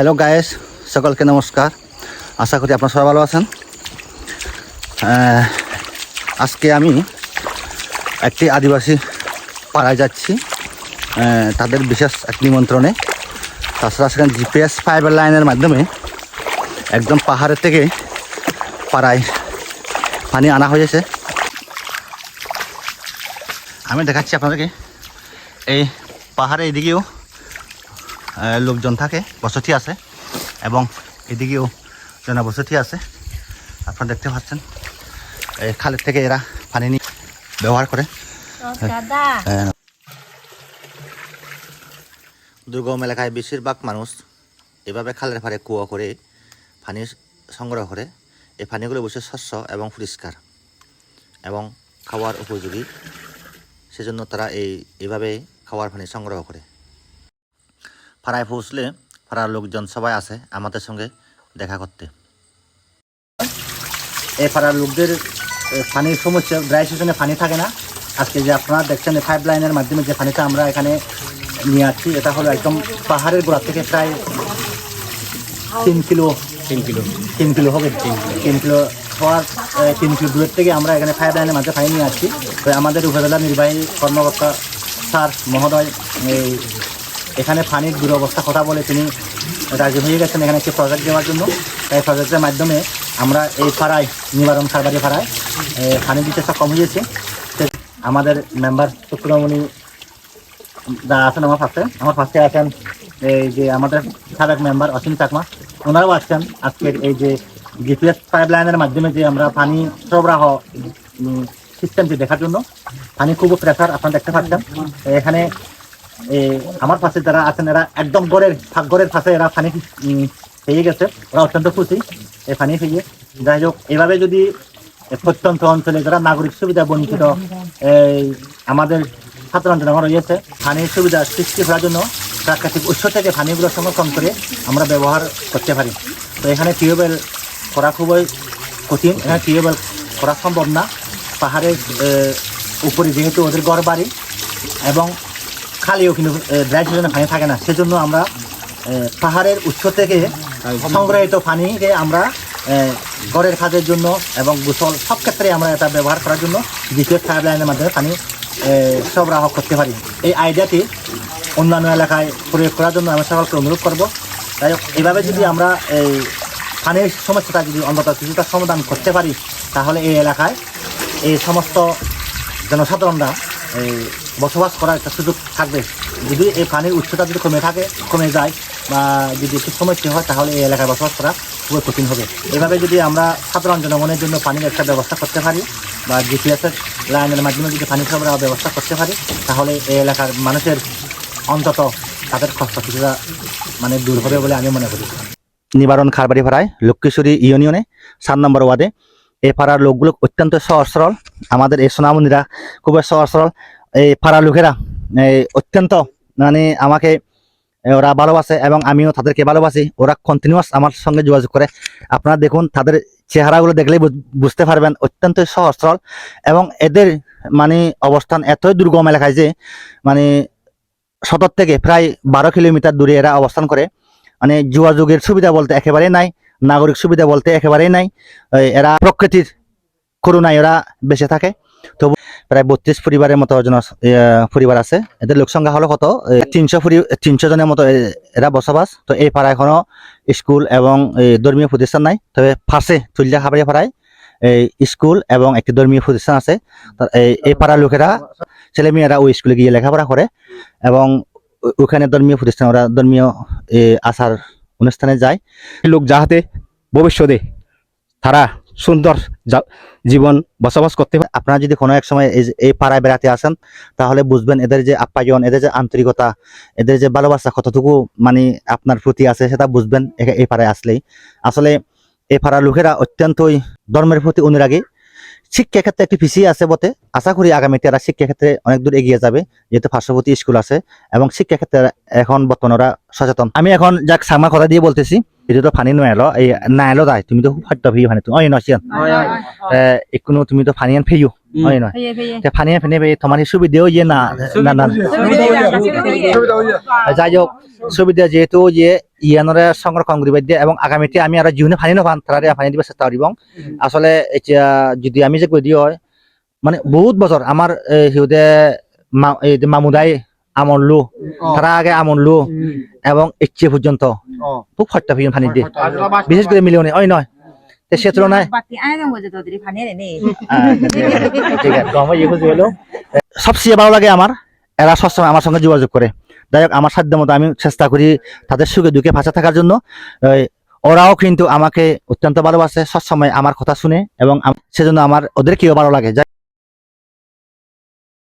Hello guys, সকলকে নমস্কার। আশা করি আপনারা সবাই ভালো আছেন। আজকে আমি একটি আদিবাসী পাড়ায় যাচ্ছি। তাদের বিশেষ এক নিমন্ত্রণে। তাছাড়া সেখানে জিপিএস ফাইবার লাইনের মাধ্যমে একদম পাহাড়ের থেকে পাড়ায় পানি আনা হয়েছে। আমি দেখাচ্ছি আপনাদেরকে। এই পাহাড়ে এদিকেও লোকজন থাকে বসতি আছে এবং এদিকেও জনবসতি আছে। আপনারা দেখতে পাচ্ছেন এই খালের থেকে এরা পানি নিয়ে ব্যবহার করে। দুর্গম এলাকায় বেশিরভাগ মানুষ এভাবে খালের পাড়ে কুয়া করে পানি সংগ্রহ করে। এই পানিগুলো বসে স্বচ্ছ এবং পরিষ্কার এবং খাওয়ার উপযোগী। সেজন্য তারা এই এভাবে খাওয়ার পানি সংগ্রহ করে। পাড়ায় পৌঁছলে পাড়ার লোকজন সবাই আসে আমাদের সঙ্গে দেখা করতে। এই পাড়ার লোকদের পানির সমস্যা ড্রাই সিজনে পানি থাকে না। আজকে যে আপনারা দেখছেন পাইপ লাইনের মাধ্যমে যে পানিটা আমরা এখানে নিয়ে আসছি এটা হলো একদম পাহাড়ের গোড়া থেকে প্রায় তিন কিলো তিন কিলো। তিন কিলো হবে। তিন কিলো। হওয়ার এ, তিন কিলো দূরের থেকে আমরা এখানে পাইপ লাইনের মাধ্যমে পানি নিয়ে আসছি। তো আমাদের উপজেলা নির্বাহী কর্মকর্তা স্যার মহোদয় এই এখানে পানির দুরবস্থা, কথা বলে তিনি রাজি হয়ে গেছেন এখানে একটি প্রজেক্ট দেওয়ার জন্য। এই প্রজেক্টের মাধ্যমে আমরা এই পাড়ায়, নিবারণ সারবারি পাড়ায় দিতে সক্ষম হয়েছে। তো আমাদের মেম্বার শুক্রমণি দা আছেন আমার পাশে। আমার পাশে আছেন এই যে আমাদের সাবেক মেম্বার অসীম চাকমা। ওনারাও আছেন আজকের এই যে জিপিএস পাইপ লাইনের মাধ্যমে যে আমরা পানি সরবরাহ সিস্টেমটি দেখার জন্য। পানি খুব প্রেসার আপনারা দেখতে পাচ্ছেন। এখানে আমার পাশে যারা আছেন, এরা একদম গড়ের গড়ের পাশে এরা পানি পেয়ে গেছে। ওরা অত্যন্ত খুশি এই পানি পেয়ে। যাই হোক, এভাবে যদি প্রত্যন্ত অঞ্চলে যারা নাগরিক সুবিধা বঞ্চিত এই আমাদের সাধারণ জনগণ রয়েছে পানির সুবিধা সৃষ্টি করার জন্য প্রাকৃতিক উৎস থেকে পানিগুলো সংরক্ষণ করে আমরা ব্যবহার করতে পারি। তো এখানে টিউবওয়েল করা খুবই কঠিন, এখানে টিউবওয়েল করা সম্ভব না। পাহাড়ের উপরে যেহেতু ওদের গড় বাড়ি এবং খালিও কিন্তু ড্রাই সিজনে পানি থাকে না। সেজন্য আমরা পাহাড়ের উৎস থেকে সংগ্রহিত পানিকে আমরা ঘরের কাজের জন্য এবং গোসল সব ক্ষেত্রে আমরা এটা ব্যবহার করার জন্য দ্বিতীয় ফায়ার লাইনের মাধ্যমে পানি সরবরাহ করতে পারি। এই আইডিয়াটি অন্যান্য এলাকায় প্রয়োগ করার জন্য আমি সকলকে অনুরোধ করব। তাই এভাবে যদি আমরা এই পানির সমস্যাটা যদি অন্তত কিছুটা সমাধান করতে পারি, তাহলে এই এলাকায় এই সমস্ত জনসাধারণরা এই বসবাস করার একটা সুযোগ থাকবে। যদি এই পানির উচ্চতা যদি কমে থাকে, কমে যায় বা যদি একটু সমস্যা হয়, তাহলে এই এলাকায় বসবাস করা খুবই কঠিন হবে। এভাবে যদি আমরা সাধারণ জনগণের জন্য পানির একটা ব্যবস্থা করতে পারি বা জিপিএসের লাইনের মাধ্যমে যদি পানি সরবরাহ ব্যবস্থা করতে পারি, তাহলে এই এলাকার মানুষের অন্তত তাদের কষ্ট কিছুটা মানে দূর হবে বলে আমি মনে করি। নিবারণ খারবাড়ি পাড়ায় লক্ষ্মীশ্বরী ইউনিয়নে, সাত নম্বর ওয়ার্ডে, এ পাড়ার লোকগুলো অত্যন্ত সহজ সরল আমাদের এই সোনামন্দিরা খুবই সহজ সরল এই পাড়ার লোকেরা অত্যন্ত মানে আমাকে ওরা ভালোবাসে এবং আমিও তাদেরকে ভালোবাসি। ওরা কন্টিনিউয়াস আমার সঙ্গে যোগাযোগ করে। আপনারা দেখুন, তাদের চেহারাগুলো দেখলেই বুঝ- বুঝতে পারবেন অত্যন্ত সহজ, সরল এবং এদের মানে অবস্থান এতই দুর্গম এলাকায় যে মানে সদর থেকে প্রায় বারো কিলোমিটার দূরে এরা অবস্থান করে। মানে যোগাযোগের সুবিধা বলতে একেবারেই নাই, নাগরিক সুবিধা বলতে একেবারেই নাই। এরা প্রকৃতির করুণায় এরা বেঁচে থাকে। তবু প্রায় বত্রিশ পরিবারের মতো জন পরিবার আছে। এদের লোক সংখ্যা হলো কত? তিনশো তিনশো জনের মতো এরা বসবাস। তো এই পাড়ায় এখনও স্কুল এবং ধর্মীয় প্রতিষ্ঠান নাই। তবে ফার্সে তুলিয়া খাবারিয়া পাড়ায় এই স্কুল এবং একটি ধর্মীয় প্রতিষ্ঠান আছে। তো এই- পাড়ার লোকেরা ছেলে মেয়েরা ওই স্কুলে গিয়ে লেখাপড়া করে এবং ওখানে ধর্মীয় প্রতিষ্ঠান ওরা ধর্মীয় এ, আচার অনুষ্ঠানে যায়। লোক যাহাতে ভবিষ্যতে তারা সুন্দর জীবন বসবাস করতে পারে। আপনারা যদি কোনো এক সময় এই পাড়ায় বেড়াতে আসেন, তাহলে বুঝবেন এদের যে আপ্যায়ন, এদের যে আন্তরিকতা, এদের যে ভালোবাসা কতটুকু মানে আপনার প্রতি আছে সেটা বুঝবেন এই পাড়ায় আসলেই। আসলে এই পাড়ার লোকেরা অত্যন্তই ধর্মের প্রতি অনুরাগী। শিক্ষা ক্ষেত্রে একটু পিছিয়ে আছে বটে। আশা করি আগামীতে এরা শিক্ষা ক্ষেত্রে অনেক দূর এগিয়ে যাবে, যেহেতু পার্শ্ববর্তী স্কুল আছে এবং শিক্ষা ক্ষেত্রে এখন বর্তমানে সচেতন। আমি এখন যাক সামা কথা দিয়ে বলতেছি। এটা তো ফানি নয় এলো এই না এলো তাই তুমি তো খুব ফাট্টা ফেয়ে ফানি অয় নচিয়ান একনো তুমি তো ফানিয়ান ফেইও অয় নয় Phê phê. তে ফানিয়ান ফেনে ফেয়ে তোমার সুবিধেও ইয়ে না না না যাই হোক সুবিধা যেহেতু যে ইয়ানরে সংরক্ষণ করিবার দিয়ে এবং আগামীতে আমি আর জীবনে ফানি নপান তারা ফানি দিব চেষ্টা করিব আসলে এতিয়া যদি আমি যে কৈ দিও হয় মানে বহুত বছর আমার সিহঁতে মামুদাই আমনলো তারা আগে আমনলো এবং ইচ্ছে পর্যন্ত। খুব খরচা ফিয়ে ফানি দিয়ে বিশেষ করে মিলিয়নে। ওই নয়। সে তুলনায় সবচেয়ে ভালো লাগে আমার এরা সবসময় আমার সঙ্গে যোগাযোগ করে। যাই হোক আমার সাধ্য মতো আমি চেষ্টা করি তাদের সুখে দুঃখে ভাষা থাকার জন্য। ওরাও কিন্তু আমাকে অত্যন্ত ভালোবাসে সবসময় আমার কথা শুনে এবং সেজন্য আমার ওদেরকেও ভালো লাগে।